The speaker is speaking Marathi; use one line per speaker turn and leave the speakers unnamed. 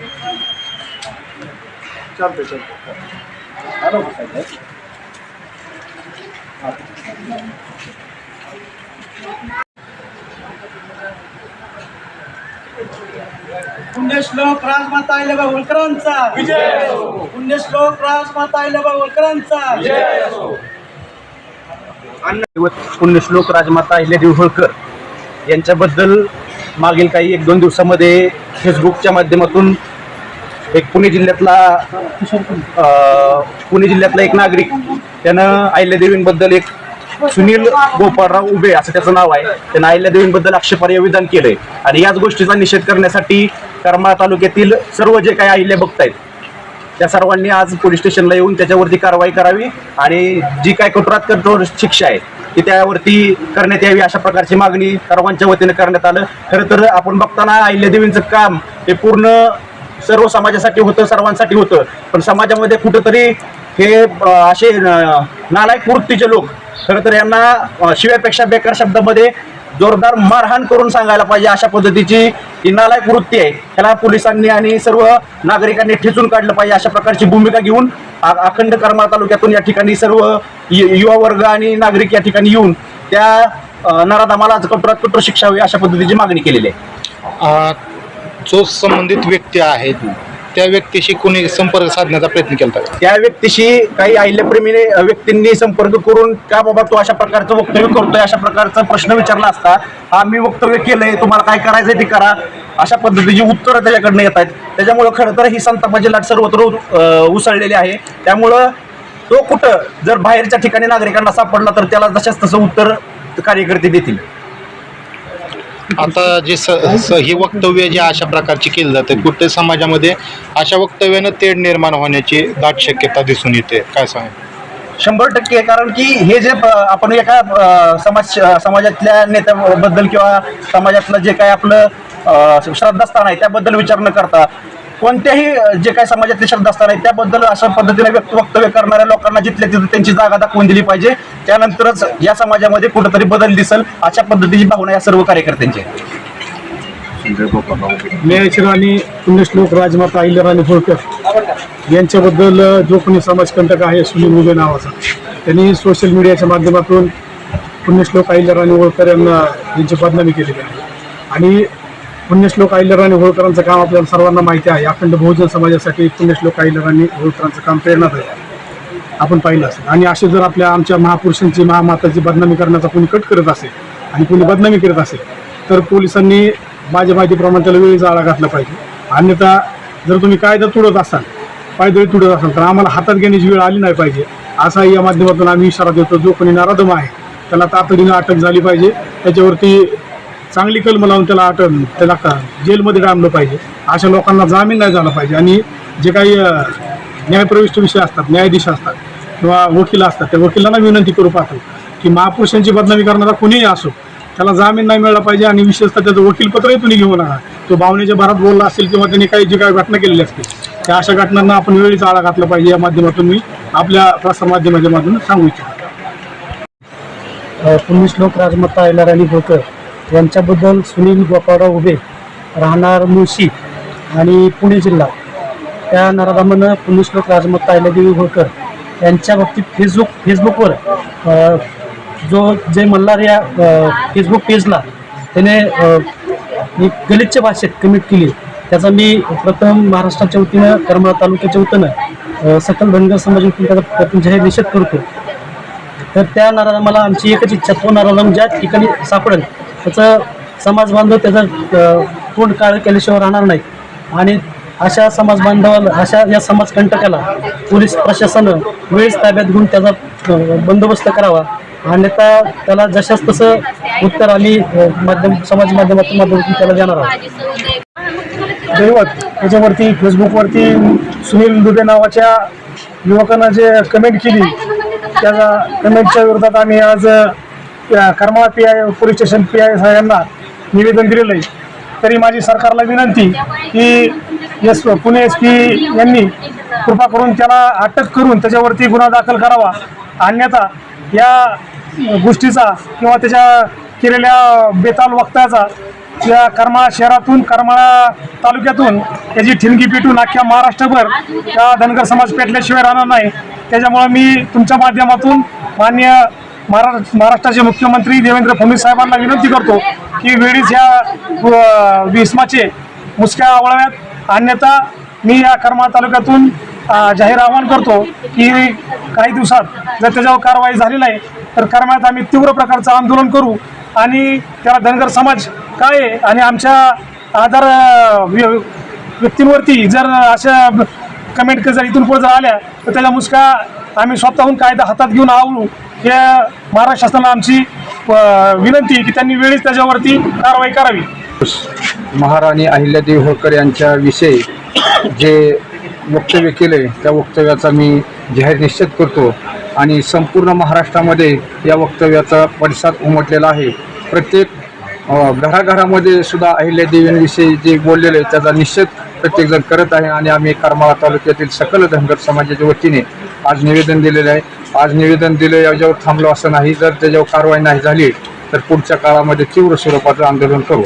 का साहेब?
पुण्यश्लोक राजमाता अहिल्याबाई होळकरांचा. पुण्यश्लोक राजमाता अहिल्याबाई होळकरांचा.
पुण्यश्लोक राजमाता अहिल्यादेवी होळकर यांच्याबद्दल मागील काही एक दोन दिवसामध्ये फेसबुकच्या माध्यमातून एक पुणे जिल्ह्यातला पुणे जिल्ह्यातला एक नागरिक. त्यानं अहिल्यादेवींबद्दल एक सुनील गोपाळराव उभे असं त्याचं नाव आहे. त्यानं अहिल्यादेवींबद्दल आक्षेपार्ह विधान केलंय. आणि याच गोष्टीचा निषेध करण्यासाठी करमाळा तालुक्यातील सर्व जे काही अहिल्या भक्त आहेत त्या सर्वांनी आज पोलीस स्टेशनला येऊन त्याच्यावरती कारवाई करावी आणि जी काय कठोरात कठोर शिक्षा आहे ती त्यावरती करण्यात यावी अशा प्रकारची मागणी सर्वांच्या वतीने करण्यात आलं. खरं तर आपण बघताना अहिल्यादेवींचं काम हे पूर्ण सर्व समाजासाठी होतं सर्वांसाठी होतं. पण समाजामध्ये कुठंतरी हे असे नालायक वृत्तीचे लोक खरं तर यांना शिवायपेक्षा शिव्यापेक्षा बेकार शब्दामध्ये जोरदार मारहाण करून सांगायला पाहिजे अशा पद्धतीची ही नालायक वृत्ती आहे. त्याला पोलिसांनी आणि सर्व नागरिकांनी ठेचून काढलं पाहिजे अशा प्रकारची भूमिका घेऊन अखंड करमाळ तालुक्यातून या ठिकाणी सर्व युवा वर्ग आणि नागरिक या ठिकाणी येऊन त्या नराधामाला कठोरात कठोर शिक्षा हवी अशा पद्धतीची मागणी केलेली आहे.
जो संबंधित व्यक्ती आहे त्या व्यक्तीशी कोणी संपर्क साधण्याचा प्रयत्न केला
त्या व्यक्तीशी काही अहिल्याप्रेमी व्यक्तींनी संपर्क करून का बाबा तो अशा प्रकारचं वक्तव्य करतोय? अशा प्रकारचा प्रश्न विचारला असता. हा मी वक्तव्य केलंय तुम्हाला काय करायचंय ते करा. अशा पद्धतीची उत्तरं त्याच्याकडनं येत आहेत. त्याच्यामुळं खरं तर ही संतापाची लाट सर्वत्र उ उसळलेली आहे. त्यामुळं तो कुठं जर बाहेरच्या ठिकाणी नागरिकांना सापडला तर त्याला जशाच तसं उत्तर कार्यकर्ते देतील.
आता जे स स ही वक्तव्य जे अशा प्रकारची केली जाते कुठे समाजामध्ये अशा वक्तव्यानं तेढ निर्माण होण्याची दाट शक्यता दिसून येते. काय सांग
शंभर टक्के कारण की हे जे प आपण एका अ, समाज समाजातल्या नेत्याबद्दल किंवा समाजातलं जे काय आपलं अ, श्रद्धास्थान आहे त्याबद्दल विचार न करता कोणत्याही जे काही समाजातले शब्द असणार आहेत त्याबद्दल अशा पद्धतीने व्यक्त वक्तव्य करणाऱ्या लोकांना जिथल्या तिथं त्यांची जागा दाखवून दिली पाहिजे त्यानंतरच या समाजामध्ये कुठंतरी बदल दिसल अशा पद्धतीची भावना या सर्व कार्यकर्त्यांची आहे.
न्यायाची राणी पुण्यश्लोक राजमाता अहिल्याराणी होळकर यांच्याबद्दल जो कोणी समाजकंटक आहे सुनील उभे नावाचा त्यांनी सोशल मीडियाच्या माध्यमातून पुण्यश्लोक अहिल्याराणी होळकर यांना यांची बदनामी केलेली आहे आणि पुण्यश्लोक अहिल्याराणी होळकरांचं काम आपल्याला सर्वांना माहिती आहे. अखंड बहुजन समाजासाठी पुण्यश्लोक अहिल्याराणी होळकरांचं काम प्रेरणादायी आहे. आपण पाहिलं असेल. आणि असे जर आपल्या आमच्या महापुरुषांची महामाताची बदनामी करण्याचा कोणी कट करत असेल आणि कोणी बदनामी करत असेल तर पोलिसांनी माझ्या माहितीप्रमाणे त्याला वेळेचा आळा घातला पाहिजे. अन्यथा जर तुम्ही कायदा तुडत असाल पायदळी तुडत असाल तर आम्हाला हातात घेण्याची वेळ आली नाही पाहिजे. असा या माध्यमातून आम्ही इशारा देतो. जो कोणी नाराधम आहे त्याला तातडीनं अटक झाली पाहिजे. त्याच्यावरती चांगली कलम लावून त्याला अटक त्याला जेलमध्ये डांबलं पाहिजे. अशा लोकांना जामीन नाही झाला पाहिजे. आणि जे काही न्यायप्रविष्ट विषय असतात न्यायाधीश असतात किंवा वकील असतात त्या वकिलांना विनंती करू पाहतो की महापुरुषांची बदनामी करणारा कुणीही असो त्याला जामीन नाही मिळाला पाहिजे आणि विशेषतः त्याचं वकीलपत्रही तुम्ही घेऊ नका तो भावनेच्या भरात बोलला असेल किंवा त्यांनी काही जी काही घटना केलेली असते त्या अशा घटनांना आपण वेळीच आळा घातला पाहिजे. या माध्यमातून मी आपल्या प्रसारमाध्यमाच्या माध्यमातून सांगू इच्छितो.
राजमत्ता राजमाता आणि होळकर यांच्याबद्दल सुनील गोपाळराव उभे राहणार मुळशी आणि पुणे जिल्हा. त्या नराधामानं पुण्यश्लोक राजमाता अहिल्यादेवी होळकर यांच्या बाबतीत फेसबुक फेसबुकवर जो जय मल्हार या फेसबुक पेजला त्याने एक गलिच्छ भाषेत कमिट केली. त्याचा मी प्रथम महाराष्ट्राच्या वतीनं करमाळा तालुक्याच्या वतीनं सकल धनगर समाज त्याचा प्रथम जाहीर निषेध करतो. तर त्या नारायणाला आमची एकच इच्छा तो नारायण ज्या ठिकाणी सापडेल त्याचं समाज बांधव त्याचं पूर्ण तोंड काळ केल्याशिवाय राहणार नाही. आणि अशा समाज बांधवाला अशा या समाज कंटकाला पोलीस प्रशासनानं वेळेस ताब्यात घेऊन त्याचा बंदोबस्त करावा. अन्यथा त्याला जशाच तसं उत्तर आम्ही माध्यम समाज माध्यमातून माध्यमातून त्याला देणार आहोत.
दैवत त्याच्यावरती फेसबुकवरती सुनील दुबे नावाच्या युवकांना जे कमेंट केली त्या कमेंटच्या विरोधात आम्ही आज Karmala P I police station P I साहेबांना निवेदन दिलेलं आहे. तरी माझी सरकारला विनंती की एस पुणे एस पी यांनी कृपा करून त्याला अटक करून त्याच्यावरती गुन्हा दाखल करावा. अन्यथा या गोष्टीचा किंवा त्याच्या केलेल्या बेताल वक्त्याचा
या करमाळा शहरातून करमाळा तालुक्यातून त्याची ठिणगी पिटून अख्ख्या महाराष्ट्रभर त्या धनगर समाज पेटल्याशिवाय राहणार नाही. त्याच्यामुळं मी तुमच्या माध्यमातून मान्य महाराष्ट्र महाराष्ट्राचे मुख्यमंत्री देवेंद्र फडणवीस साहेबांना विनंती करतो की वेळीच ह्या विस्माचे मुसक्या आवळाव्यात. अन्यथा मी या करमाळा तालुक्यातून जाहीर आवाहन करतो की काही दिवसात जर त्याच्यावर कारवाई झाली नाही तर करमाळ्यात आम्ही तीव्र प्रकारचं आंदोलन करू आणि त्याला धनगर समाज काय आहे आणि आमच्या आधार व्य- व्यक्तींवरती जर अशा कमेंट जर इथून पुढे जर आल्या तर त्याच्या मुसका आम्ही स्वतःहून कायदा हातात घेऊन आवळू. हे महाराष्ट्र शासनाला आमची विनंती आहे की त्यांनी वेळीच त्याच्यावरती कारवाई करावी.
महाराणी अहिल्यादेवी होळकर यांच्या विषयी जे वक्तव्य केले त्या वक्तव्याचा मी जाहीर निश्चित करतो. आणि संपूर्ण महाराष्ट्रामध्ये या वक्तव्याचा परिसाद उमटलेला आहे. प्रत्येक घराघरामध्ये सुद्धा अहिल्यादेवींविषयी जे बोललेले आहे त्याचा निश्चित प्रत्येकजण करत आहे आणि आम्ही करमाळा तालुक्यातील सकल धनगर समाजाच्या वतीने आज निवेदन दिलेलं आहे. आज निवेदन दिलं याच्यावर थांबलो असं नाही. जर त्याच्यावर कारवाई नाही झाली तर पुढच्या काळामध्ये तीव्र स्वरूपाचं आंदोलन करू.